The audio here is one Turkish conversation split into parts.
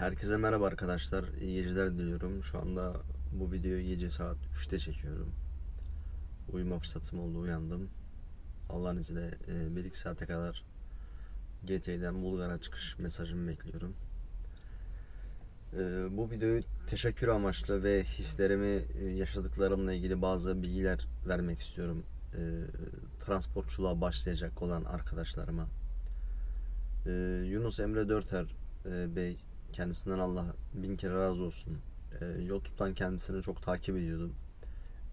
Herkese merhaba arkadaşlar. İyi geceler diliyorum. Şu anda bu videoyu gece saat 3'te çekiyorum. Uyuma fırsatım oldu. Uyandım. Allah'ın izniyle 1-2 saate kadar GT'den Bulgar'a çıkış mesajımı bekliyorum. E, Bu videoyu teşekkür amaçlı ve hislerimi e, yaşadıklarımla ilgili bazı bilgiler vermek istiyorum. E, Transportçuluğa başlayacak olan arkadaşlarıma. E, Yunus Emre Dörter e, Bey Kendisinden Allah bin kere razı olsun. Ee, YouTube'dan kendisini çok takip ediyordum.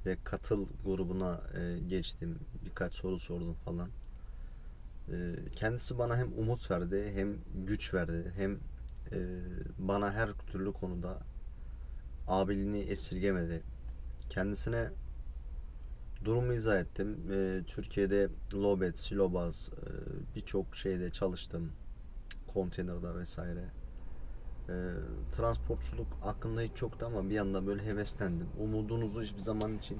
Ve katıl grubuna e, geçtim. Birkaç soru sordum falan. Ee, kendisi bana hem umut verdi, hem güç verdi, hem e, bana her türlü konuda abiliğini esirgemedi. Kendisine durumu izah ettim. Ee, Türkiye'de Lobet, Silobaz, e, birçok şeyde çalıştım. Konteynerda vesaire. Ee, transportçuluk hakkında hiç yoktu ama bir yandan böyle heveslendim. Umudunuzu hiçbir zaman için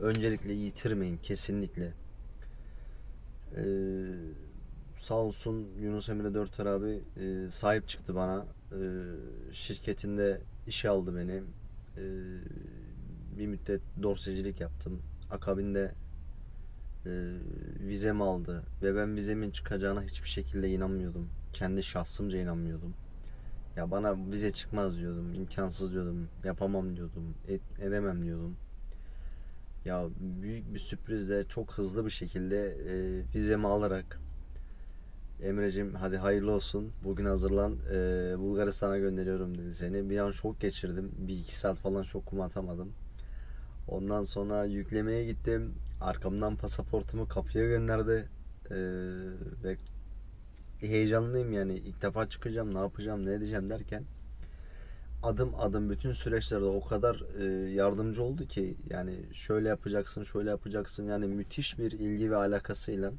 öncelikle yitirmeyin kesinlikle. Ee, sağ olsun Yunus Emre Dörter abi e, sahip çıktı bana. Ee, şirketinde işe aldı beni. Ee, bir müddet dorsecilik yaptım. Akabinde e, vizemi aldı ve ben vizemin çıkacağına hiçbir şekilde inanmıyordum. Kendi şahsımca inanmıyordum. Ya bana vize çıkmaz diyordum, imkansız diyordum, yapamam diyordum, et, edemem diyordum. Ya büyük bir sürprizle çok hızlı bir şekilde e, vizemi alarak Emre'cim hadi hayırlı olsun bugün hazırlan e, Bulgaristan'a gönderiyorum dedi seni. Bir an şok geçirdim. Bir iki saat falan şokumu atamadım. Ondan sonra yüklemeye gittim. Arkamdan pasaportumu kapıya gönderdi. E, ve heyecanlıyım yani. İlk defa çıkacağım ne yapacağım ne edeceğim derken adım adım bütün süreçlerde o kadar e, yardımcı oldu ki yani şöyle yapacaksın şöyle yapacaksın. Yani müthiş bir ilgi ve alakasıyla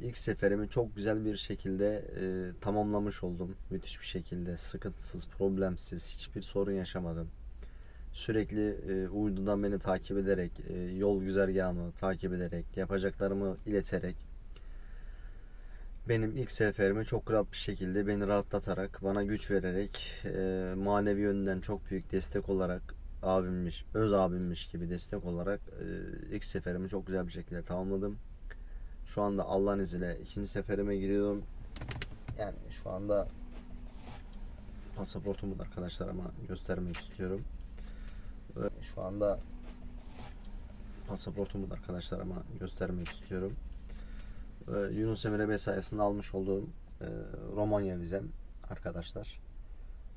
ilk seferimi çok güzel bir şekilde e, tamamlamış oldum. Müthiş bir şekilde. Sıkıntısız problemsiz hiçbir sorun yaşamadım. Sürekli e, uydudan beni takip ederek e, yol güzergahımı takip ederek yapacaklarımı ileterek benim ilk seferimi çok rahat bir şekilde beni rahatlatarak, bana güç vererek, e, manevi yönden çok büyük destek olarak abimmiş, öz abimmiş gibi destek olarak e, ilk seferimi çok güzel bir şekilde tamamladım. Şu anda Allah'ın izniyle ikinci seferime giriyorum. Yani şu anda pasaportumu da arkadaşlarıma göstermek istiyorum. Şu anda pasaportumu da arkadaşlarıma göstermek istiyorum. Ee, Yunus Emre Bey sayesinde almış olduğum e, Romanya vizem arkadaşlar.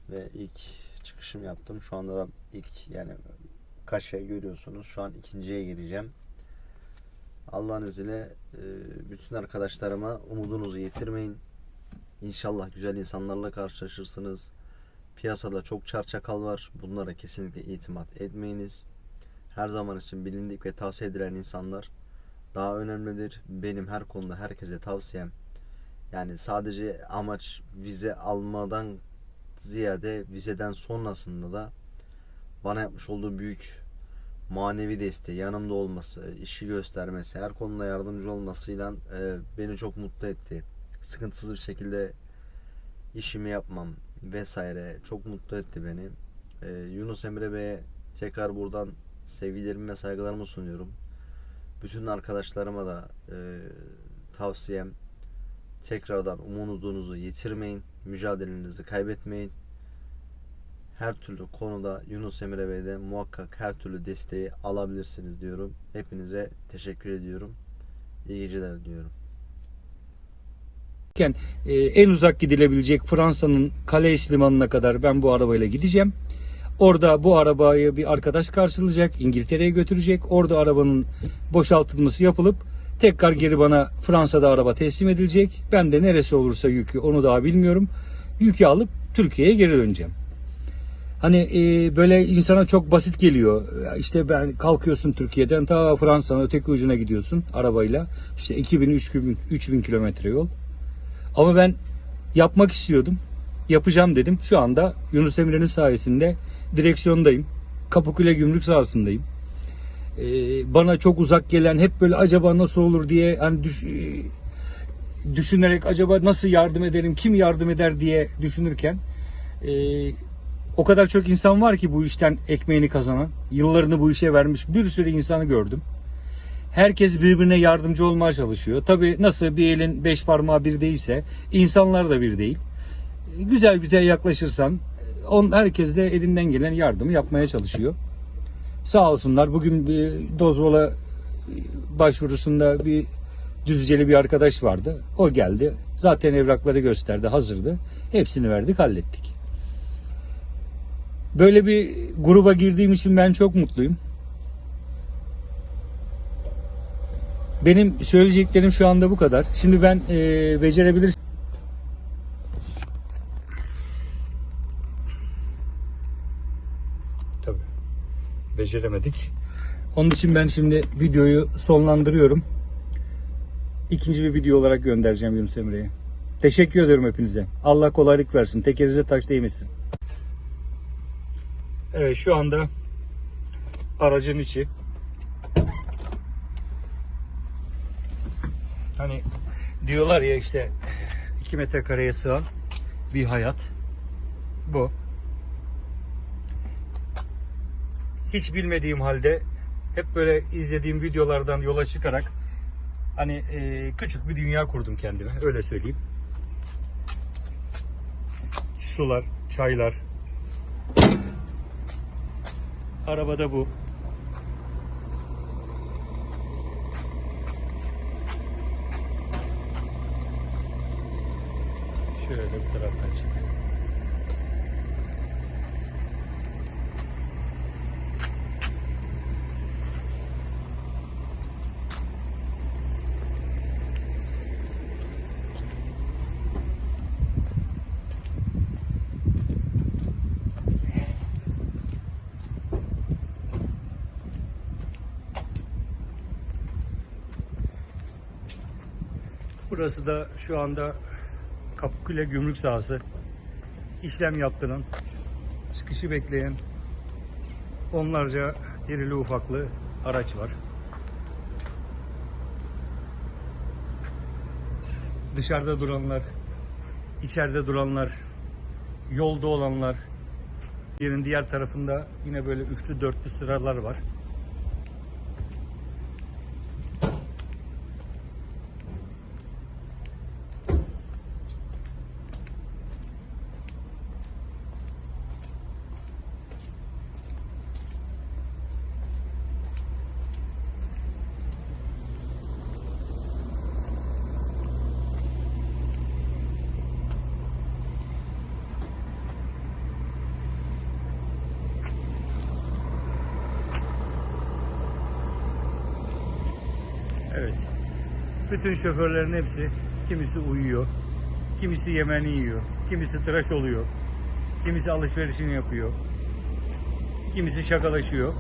Ve ilk çıkışım yaptım. Şu anda da ilk yani kaşe görüyorsunuz. Şu an ikinciye gireceğim. Allah'ın izniyle e, bütün arkadaşlarıma umudunuzu yitirmeyin. İnşallah güzel insanlarla karşılaşırsınız. Piyasada çok çarçakal var. Bunlara kesinlikle itimat etmeyiniz. Her zaman için bilindik ve tavsiye edilen insanlar daha önemlidir. Benim her konuda herkese tavsiyem yani sadece amaç vize almadan ziyade vizeden sonrasında da bana yapmış olduğu büyük manevi desteği, yanımda olması, işi göstermesi, her konuda yardımcı olmasıyla e, beni çok mutlu etti. Sıkıntısız bir şekilde işimi yapmam vesaire çok mutlu etti beni. E, Yunus Emre Bey'e tekrar buradan sevgilerimi ve saygılarımı sunuyorum. Bütün arkadaşlarıma da e, tavsiyem tekrardan umudunuzu yitirmeyin. Mücadelenizi kaybetmeyin. Her türlü konuda Yunus Emre Bey'de muhakkak her türlü desteği alabilirsiniz diyorum. Hepinize teşekkür ediyorum. İyi geceler diliyorum. Iken, e, en uzak gidilebilecek Fransa'nın Calais limanına kadar ben bu arabayla gideceğim. Orada bu arabayı bir arkadaş karşılayacak, İngiltere'ye götürecek. Orada arabanın boşaltılması yapılıp tekrar geri bana Fransa'da araba teslim edilecek. Ben de neresi olursa yükü onu daha bilmiyorum. Yükü alıp Türkiye'ye geri döneceğim. Hani e, böyle insana çok basit geliyor. İşte ben kalkıyorsun Türkiye'den ta Fransa'nın öteki ucuna gidiyorsun arabayla. İşte 2000 3000 3000 kilometre yol. Ama ben yapmak istiyordum. Yapacağım dedim. Şu anda Yunus Emre'nin sayesinde direksiyondayım. Kapıkule gümrük sahasındayım. Ee, bana çok uzak gelen hep böyle acaba nasıl olur diye hani düş- e, düşünerek acaba nasıl yardım ederim, kim yardım eder diye düşünürken e, o kadar çok insan var ki bu işten ekmeğini kazanan, yıllarını bu işe vermiş bir sürü insanı gördüm. Herkes birbirine yardımcı olmaya çalışıyor. Tabii nasıl bir elin beş parmağı bir değilse insanlar da bir değil. Güzel güzel yaklaşırsan on, herkes de elinden gelen yardımı yapmaya çalışıyor. Sağ olsunlar bugün bir Dozvola başvurusunda bir Düzceli bir arkadaş vardı. O geldi. Zaten evrakları gösterdi, hazırdı. Hepsini verdik, hallettik. Böyle bir gruba girdiğim için ben çok mutluyum. Benim söyleyeceklerim şu anda bu kadar. Şimdi ben eee becerebilir Tabii. Beceremedik. Onun için ben şimdi videoyu sonlandırıyorum. İkinci bir video olarak göndereceğim Yunus Emre'ye. Teşekkür ederim hepinize. Allah kolaylık versin. Tekerinize taş değmesin. Evet şu anda aracın içi. Hani diyorlar ya işte 2 metrekareye sığan bir hayat. Bu. Hiç bilmediğim halde hep böyle izlediğim videolardan yola çıkarak hani e, küçük bir dünya kurdum kendime öyle söyleyeyim. Sular, çaylar. Arabada bu. Şöyle bir taraftan çekelim. Burası da şu anda Kapıkule Gümrük Sahası. İşlem yaptıran, çıkışı bekleyen onlarca irili ufaklı araç var. Dışarıda duranlar, içeride duranlar, yolda olanlar. Yerin diğer tarafında yine böyle üçlü dörtlü sıralar var. Bütün şoförlerin hepsi kimisi uyuyor, kimisi yemeğini yiyor, kimisi tıraş oluyor, kimisi alışverişini yapıyor, kimisi şakalaşıyor.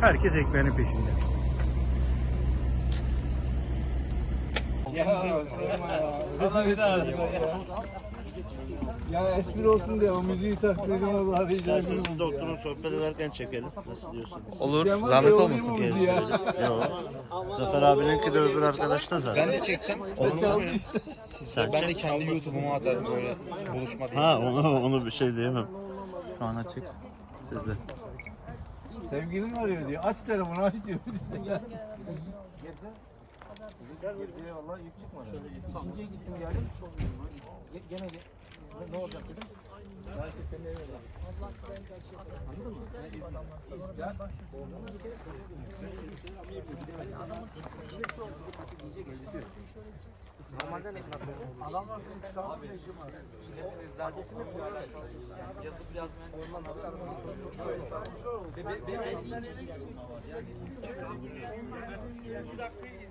Herkes ekmeğinin peşinde. Ya espri olsun diye o müziği tak dedim o da arayacağım. Siz de oturun sohbet ederken çekelim. Nasıl diyorsunuz? Olur. Zahmet olmasın. ya? Yok. Zafer abininki de öbür arkadaş da zaten. Ben de çekeceğim. Onu Sen ben de kendi YouTube'uma atarım böyle buluşma diye. Ha onu onu bir şey diyemem. Şu an açık. Sizde. Sevgilim arıyor diyor. Aç telefonu aç diyor. Ne, ne olacak dedim. Belki senin evine de. Anladın mı? Yani izin. Ya borcunu bir kere Normalde ne kadar? Adamlar seni çıkarmak rejim var. Adresini koyarak yazıp yazmayan ondan haber almak. Ve ben de iyi ki gidersin. Yani. 2 dakika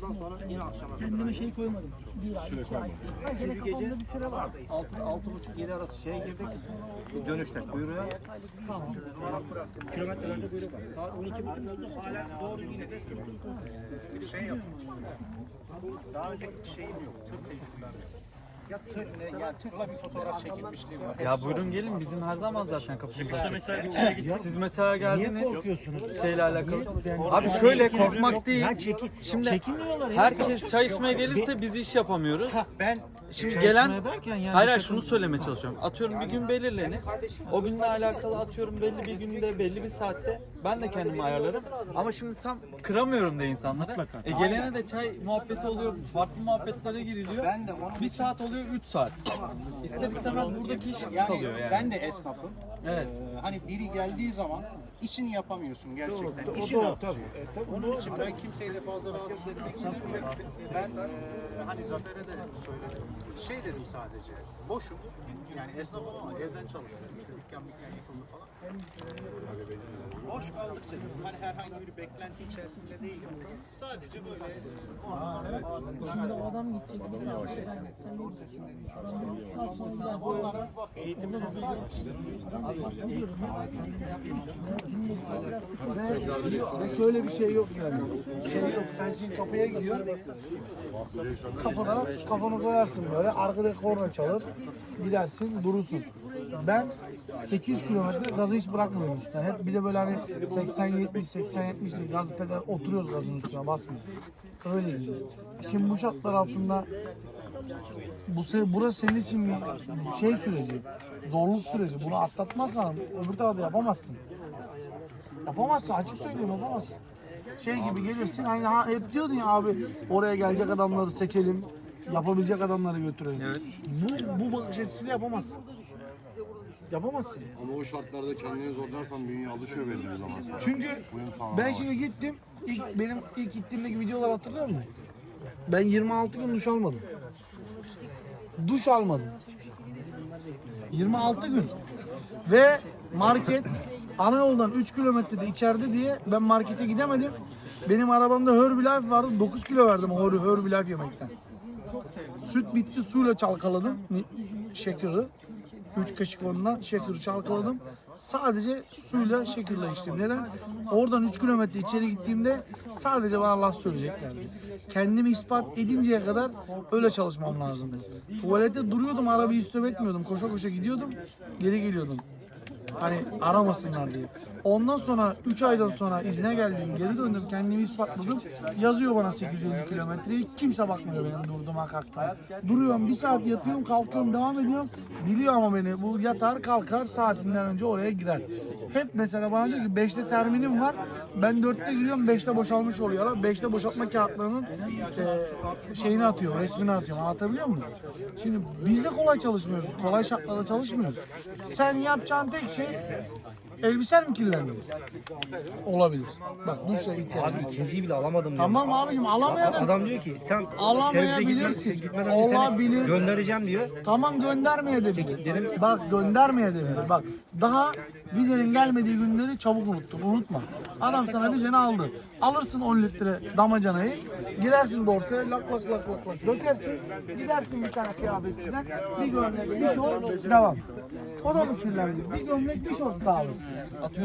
kaldın? Kendime şey koymadım. Bir ay, iki ay. Üçüncü gece bir süre var. Altı, altı buçuk yedi arası şeye girdik. Dönüşte kuyruğa. Kilometrelerce kuyruk var. Saat 12 buçuk oldu. Hala doğru yine de tım tım tım. tır, yani tırla bir fotoğraf çekilmişliği var. Ya buyurun gelin bizim her zaman zaten kapımız açık. Siz mesela geldiniz. Şeyle alakalı. Abi şöyle korkmak değil. Şimdi herkes çay içmeye gelirse biz iş yapamıyoruz. Ben Şimdi gelen hayır hayır şunu söylemeye çalışıyorum. Atıyorum bir gün belirlenir. O günle alakalı atıyorum belli bir günde belli bir saatte ben de kendimi ayarlarım. Ama şimdi tam kıramıyorum da insanlara. E gelene de çay muhabbeti oluyor. Farklı muhabbetlere giriliyor. ben de onun Bir saat oluyor 3 saat. İster istemez buradaki iş yani kalıyor yani. ben de esnafım. Evet. Ee, hani biri geldiği zaman işini yapamıyorsun gerçekten. İşini yapıyorsun. Onun için ben kimseyle fazla rahatsız etmek istemiyorum. Ben e, hani Zafer'e de söyledim. Şey dedim sadece. Boşum. Yani esnafım ama evden çalışıyorum. İşte dükkan dükkan yıkıldı falan. Ee, boş kaldık dedim. Hani herhangi bir beklenti içerisinde değilim. Sadece böyle o adam gidecek bir saat onlara eğitimde Ve şöyle bir şey yok yani. Şey yok. Sen şimdi kapıya gidiyorsun. Kapına kafanı koyarsın böyle. Arkada korna çalır. Gidersin durursun. Ben 8 kilometre gazı hiç bırakmıyorum işte. Hep bir de böyle hani 80 70 80 70 'lik gaz pedal oturuyoruz gazın üstüne basmıyoruz. Öyle gidiyoruz. Şimdi bu şartlar altında bu se burası senin için şey süreci. Zorluk süreci. Bunu atlatmazsan öbür tarafta yapamazsın. Yapamazsın açık söylüyorum yapamazsın. Şey gibi gelirsin hani ha, hep diyordun ya abi oraya gelecek adamları seçelim. Yapabilecek adamları götürelim. Bu, bu bakış açısıyla yapamazsın. Yapamazsın. Ama o şartlarda kendini zorlarsan bünye alışıyor belli bir zaman sonra. Çünkü Uyum ben şimdi gittim. ilk benim ilk gittiğimdeki videolar hatırlıyor musun? Ben 26 gün duş almadım. Duş almadım. 26 gün. Ve market ana yoldan 3 kilometrede içeride diye ben markete gidemedim. Benim arabamda Herbalife vardı. 9 kilo verdim o Herbalife yemekten. Süt bitti suyla çalkaladım şekeri. 3 kaşık ondan şekeri çalkaladım. Sadece suyla şekirle içtim. Neden? Oradan 3 kilometre içeri gittiğimde sadece bana laf söyleyeceklerdi. Kendimi ispat edinceye kadar öyle çalışmam lazımdı. Tuvalette duruyordum, arabayı üstüme etmiyordum. Koşa koşa gidiyordum, geri geliyordum. Hani aramasınlar diye. Ondan sonra 3 aydan sonra izne geldim, geri döndüm, kendimi ispatladım. Yazıyor bana 850 kilometreyi. Kimse bakmıyor benim durduğuma kalktığıma. Duruyorum, bir saat yatıyorum, kalkıyorum, devam ediyorum. Biliyor ama beni, bu yatar kalkar saatinden önce oraya girer. Hep mesela bana diyor ki 5'te terminim var. Ben 4'te giriyorum, 5'te boşalmış oluyor. 5'te boşaltma kağıtlarının e, şeyini atıyor, resmini atıyor. Anlatabiliyor muyum? Şimdi biz de kolay çalışmıyoruz. Kolay şartlarda çalışmıyoruz. Sen yapacağın tek şey elbisen mi kirlenmiyor? Olabilir. Bak duşla ihtiyacın var. ikinciyi bile alamadım diyor. Tamam abicim alamayalım. Adam diyor ki sen Alamayabilirsin. servise gitmeden önce seni Olabilir. göndereceğim diyor. Tamam göndermeye de bilir. Bak göndermeye de bilir. Bak daha vizenin gelmediği günleri çabuk unuttuk. Unutma. Adam sana vizeni aldı. Alırsın 10 litre damacanayı. Girersin borsaya lak lak lak lak lak dökersin. Gidersin bir tane kıyafetçiden. Bir gömlek bir şort devam. O da mı kirlendi? Bir gömlek bir şort daha alırsın.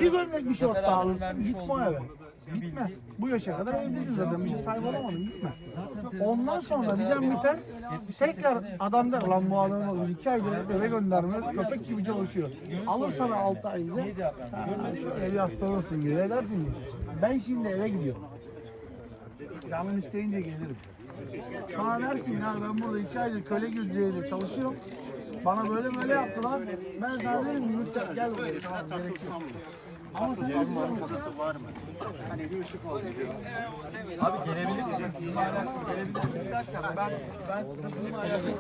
Bir gömlek bir şort daha alırsın. Gitme eve. Gitme. Bu yaşa kadar evdeydin zaten. Bir şey sahip olamadın. Gitme. Ondan sonra bizden biter. Tekrar adam der lan bu adam olur. iki aydır eve gönderme. Köpek gibi çalışıyor. Alır sana altı ay bize. Ha, Şöyle bir hastalırsın gibi. Edersin gibi. Ben şimdi eve gidiyorum. Canım isteyince gelirim. Bana dersin ya ben burada iki aydır köle gözlüğüyle çalışıyorum. Bana böyle böyle yaptılar. Ben sana derim ki gel buraya. Tamam, gerek yok. Ama sen var mı? Hani bir ışık oldu. Abi gelebilirsin. Gelebilirsin derken ben ben bununla alakalı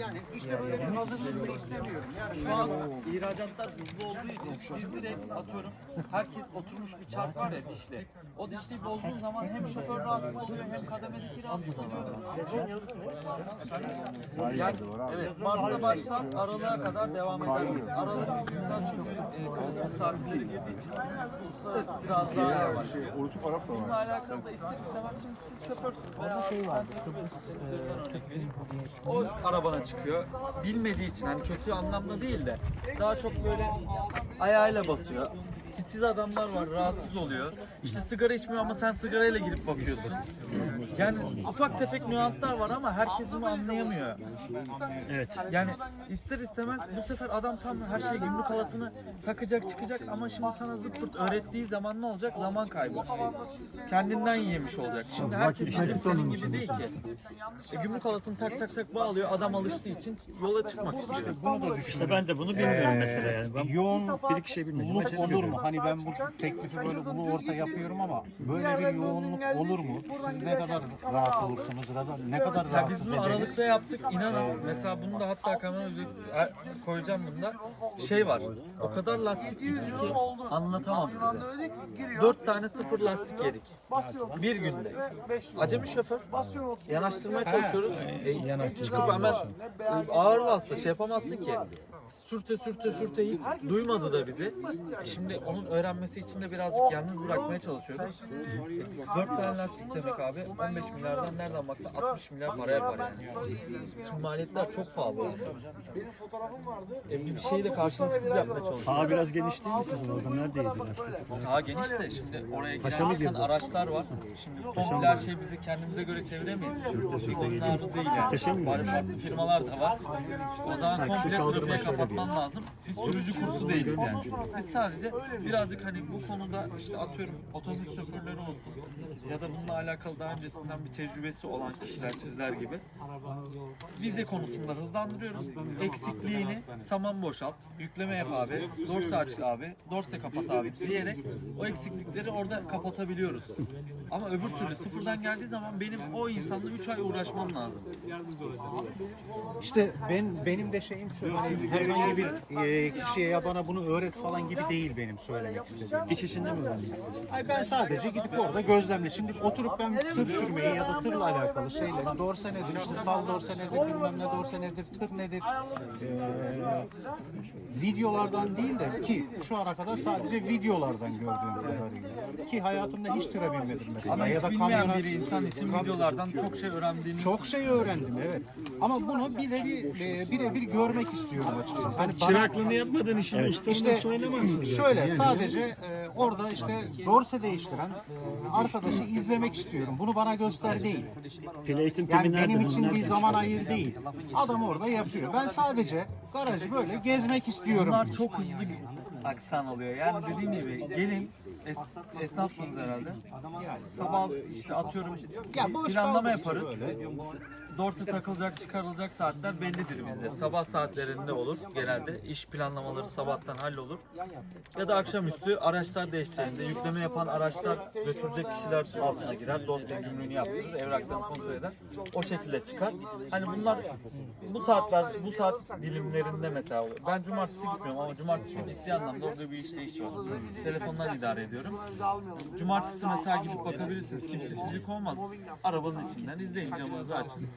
Yani işte böyle bir hazırlıklı istemiyorum. Yani Şu an ihracatlar hızlı olduğu için biz direkt atıyorum herkes oturmuş bir çark var ya dişli. O dişliyi bozduğun zaman hem şoför rahatsız oluyor hem kademedeki rahatsız oluyor. Sezon yazın yani, evet, Mart'ta başlar Aralık'a kadar devam eder. Aralık biter çünkü e, tatilleri girdiği için uluslararası biraz daha yavaş. Oruç Arap da Bununla alakalı da ister istemez şimdi siz şoförsünüz veya şey var. O arabana çıkıyor. Bilmediği için hani kötü anlamda değil de daha çok böyle ayağıyla basıyor. Titiz adamlar var rahatsız oluyor. İşte sigara içmiyor ama sen sigarayla girip bakıyorsun. Yani ufak tefek nüanslar var ama herkes bunu anlayamıyor. Evet. Yani ister istemez bu sefer adam tam her şey gümrük halatını takacak çıkacak ama şimdi sana zıp pırt öğrettiği zaman ne olacak? Zaman kaybı. Kendinden yemiş olacak. Şimdi herkes bizim senin gibi değil ki. E, gümrük halatını tak tak tak bağlıyor. Adam alıştığı için yola çıkmak istiyor. Bunu da. İşte ben de bunu bilmiyorum mesela yani. Ben Yoğun bir iki şey bilmiyorum. Yoğunluk olur mu? Hani ben bu teklifi böyle ulu orta yapıyorum ama böyle bir yoğunluk olur mu? Siz ne kadar rahat olursunuz? Ne kadar Ya biz rahatsız bunu ederiz? aralıkta yaptık. İnanın mesela bunu da hatta kamera üzeri er- koyacağım bunda. Şey var. O kadar lastik yedik ki anlatamam size. Dört tane sıfır lastik yedik. Bir günde. Acemi şoför. Yanaştırmaya çalışıyoruz. E, çıkıp hemen e, ağır vasıta şey yapamazsın ki. Sürte sürte sürte hiç duymadı da bizi. Şimdi onun öğrenmesi için de birazcık yalnız bırakmaya çalışıyoruz. E, Dört tane lastik demek abi 15 milyardan nereden baksan 60 milyar para yapar yani. Şimdi maliyetler çok pahalı. E, bir şeyi de karşılıksız yapmaya çalışıyoruz. Sağ biraz geniş değil mi sizin orada? Neredeydi lastik? Sağa geniş de şimdi oraya giren çıkan araçlar var. Şimdi komple her şeyi bizi kendimize göre çeviremeyiz. Bir konuda ağrı değil yani. Bari farklı firmalar da var. O zaman komple trafiğe kapatman lazım. Biz sürücü kursu değiliz yani. Biz sadece birazcık hani bu konuda işte atıyorum otobüs şoförleri olsun ya da bununla alakalı daha öncesinden bir tecrübesi olan kişiler sizler gibi vize konusunda hızlandırıyoruz. Eksikliğini saman boşalt, yükleme yap abi, dorse aç abi, dorse kapat abi diyerek o eksiklikleri orada kapatabiliyoruz. Ama öbür türlü sıfırdan geldiği zaman benim o insanla 3 ay uğraşmam lazım. İşte ben benim de şeyim şu. Hani herhangi bir e, kişiye ya bana bunu öğret falan gibi değil benim söylemek istediğim. İç içinde mi öğrendiniz? Ay ben sadece gidip orada gözlemle. Şimdi oturup ben tır sürmeyi ya da tırla alakalı şeyleri dorse nedir, işte sal dorse nedir, bilmem ne dorse nedir, tır nedir ee, videolardan değil de ki şu ana kadar sadece videolardan gördüğüm kadarıyla. Ki hayatımda hiç tıra binmedim mesela. Ama ya da kamyona- bir insan için videolardan çok şey öğrendiğini çok şey öğrendim evet. Ama bunu birebir e, birebir görmek istiyorum açıkçası. Hani bana, Çıraklığını yapmadığın işin ustalığını işte söylemezsin. şöyle sadece e, orada işte dorse değiştiren e, arkadaşı izlemek istiyorum. Bunu bana göster değil. Yani benim için bir zaman ayır değil. Adam orada yapıyor. Ben sadece garajı böyle gezmek istiyorum. Bunlar çok hızlı aksan oluyor. Yani dediğim gibi gelin es, esnafsınız herhalde. Sabah işte atıyorum Ya boş planlama yaparız. böyle. Dorse takılacak çıkarılacak saatler bellidir bizde. Sabah saatlerinde olur genelde. İş planlamaları sabahtan hallolur. Ya da akşamüstü araçlar değişeceğinde yükleme yapan araçlar götürecek kişiler altına girer. Dosya gümrüğünü yaptırır, evraklarını kontrol eder. O şekilde çıkar. Hani bunlar bu saatler, bu saat dilimlerinde mesela oluyor. Ben cumartesi gitmiyorum ama cumartesi ciddi anlamda orada bir işleyiş var. Telefondan idare ediyorum. Cumartesi mesela gidip bakabilirsiniz. Kimsesizlik olmaz. Arabanın içinden izleyin camınızı açın.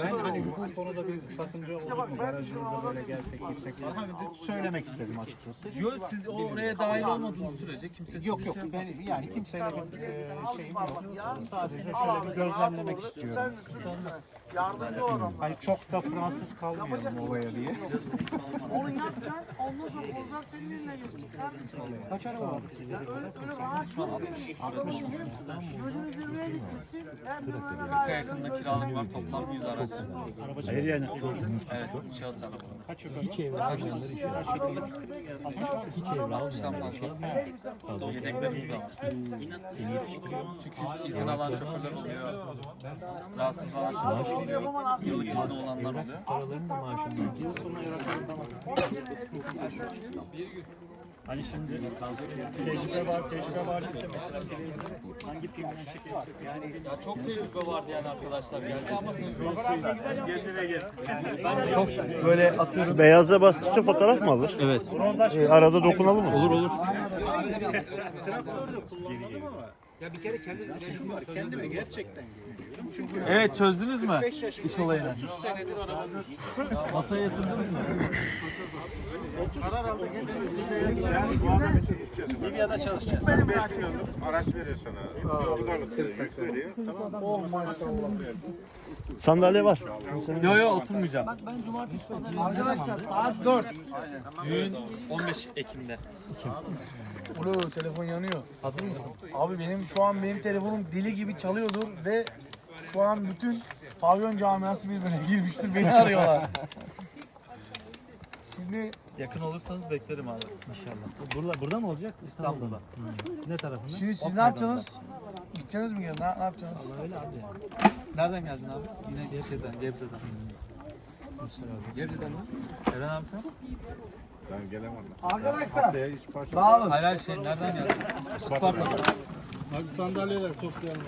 Ben hani bu konuda bir sakınca olur mu? Garajınıza böyle gelsek gitsek. Hani söylemek istedim açıkçası. Yok siz oraya dahil olmadığınız sürece kimse Yok yok. şey ben yani kimseyle bir e, şeyim yok. Sadece şöyle bir gözlemlemek istiyorum. Yardımcı olan. Hani çok da Fransız kalmayalım olaya diye. Onu yapacaksın. Ondan sonra Bozlar senin eline geçecek. Kaç araba var sizde? Öyle, öyle an 60. gözünü zirveye gitmesin. Ben de böyle Arka yakında kiralık var toplam 100 araç. Hayır yani. Evet şahıs araba. Hiç evrak Hiç evrak fazla. Yedeklerimiz de var. Çünkü izin alan şoförler oluyor. Rahatsızlanan şoförler oluyor. Yıllık izni olanlar oluyor. Hani şimdi tecrübe var, tecrübe var dedikçe mesela bir hangi filmden çekiyor? Ya çok tecrübe vardı yani arkadaşlar geldi ama Çok böyle atıyorum. Beyaza bastıkça fotoğraf mı alır? Evet. Ee, arada dokunalım mı? Olur olur. Traktörde kullanmadım ama ya bir kere kendi var. Kendime gerçekten Çünkü Evet çözdünüz mü? 5 yaşında İş olayını. 30 senedir arabada Masaya yatırdınız mı? Libya'da çalışacağız. 5 milyon araç veriyor sana. Yoldan 40 veriyor. Tamam? Oh maşallah. Sandalye var. Yo yo oturmayacağım. Ben cumartesi pazarı Arkadaşlar saat 4. Düğün 15 Ekim'de. Ulu telefon yanıyor. Hazır mısın? Abi benim şu an benim telefonum deli gibi çalıyordur ve şu an bütün pavyon camiası birbirine girmiştir beni arıyorlar. Şimdi Yakın olursanız beklerim abi. Burada, burada mı olacak? İstanbul'da. Ne tarafında? şimdi siz ne yapacaksınız? Gideceksiniz mi? Ne, ne yapacaksınız? Nereden geldin abi? Yine şeyden, Gebze'den. Gebze'den mi? Eren abi sen? Ben gelemedim. Arkadaşlar Haftaya iş parça. dağılın. Hayır hayır şey nereden geldin? Isparta'dan. Hadi sandalyeler toplayalım.